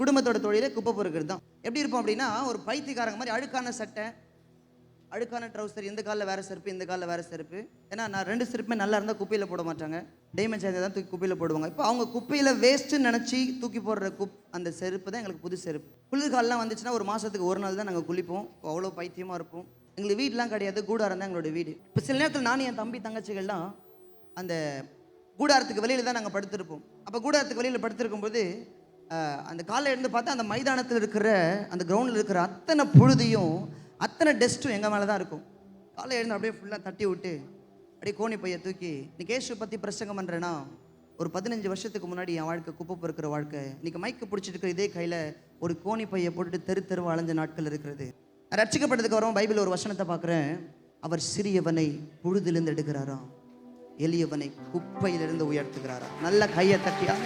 குடும்பத்தோட தொழிலே குப்பை பொறுக்கிறது தான். எப்படி இருப்போம் அப்படின்னா ஒரு பைத்தியக்காரங்க மாதிரி அழுக்கான சட்டை அழுக்கான ட்ரௌசர் இந்த காலில் வேறு செருப்பு இந்த காலில் வேறு செருப்பு. ஏன்னா நான் ரெண்டு செருப்புமே நல்லா இருந்தால் குப்பையில் போட மாட்டாங்க. டேமேஜ் ஆகி தான் தூக்கி குப்பையில் போடுவாங்க. இப்போ அவங்க குப்பையில் வேஸ்ட்டுன்னு நினச்சி தூக்கி போடுற குப் அந்த செருப்பு தான் எங்களுக்கு புது செருப்பு. குளிர்காலெலாம் வந்துச்சுன்னா ஒரு மாதத்துக்கு ஒரு நாள் தான் நாங்கள் குளிப்போம். அவ்வளோ பைத்தியமாக இருப்போம். எங்களுக்கு வீடெலாம் கிடையாது. கூடாரம் தான் எங்களோட வீடு. இப்போ சில நேரத்தில் நானும் என் தம்பி தங்கச்சிகள்லாம் அந்த கூடாரத்துக்கு வெளியில் தான் நாங்கள் படுத்திருப்போம். அப்போ கூடாரத்துக்கு வெளியில் படுத்திருக்கும்போது அந்த காலை இருந்து பார்த்தா அந்த மைதானத்தில் இருக்கிற அந்த கிரவுண்டில் இருக்கிற அத்தனை புழுதியும் அத்தனை டெஸ்ட்டும் எங்கள் மேலே தான் இருக்கும். காலை எழுந்து அப்படியே ஃபுல்லாக தட்டி விட்டு அப்படியே கோணி பையை தூக்கி நீ கேஷு பற்றி பிரசங்கம் பண்ணுறேன்னா ஒரு பதினஞ்சு வருஷத்துக்கு முன்னாடி என் வாழ்க்கை குப்பை பொறுக்கிற வாழ்க்கை. இன்றைக்கி மைக்கு பிடிச்சிட்டு இருக்கிற இதே கையில் ஒரு கோணி பையை போட்டுட்டு தெரு தெருவா அலைஞ்ச நாட்கள் இருக்கிறது. ரட்சிக்கப்பட்டதுக்கு அப்புறம் பைபிள் ஒரு வசனத்தை பார்க்குறேன். அவர் சிறியவனை புழுதிலிருந்து எடுக்கிறாராம். எளியவனை குப்பையிலிருந்து உயர்த்துகிறாராம். நல்ல கையை தட்டியாக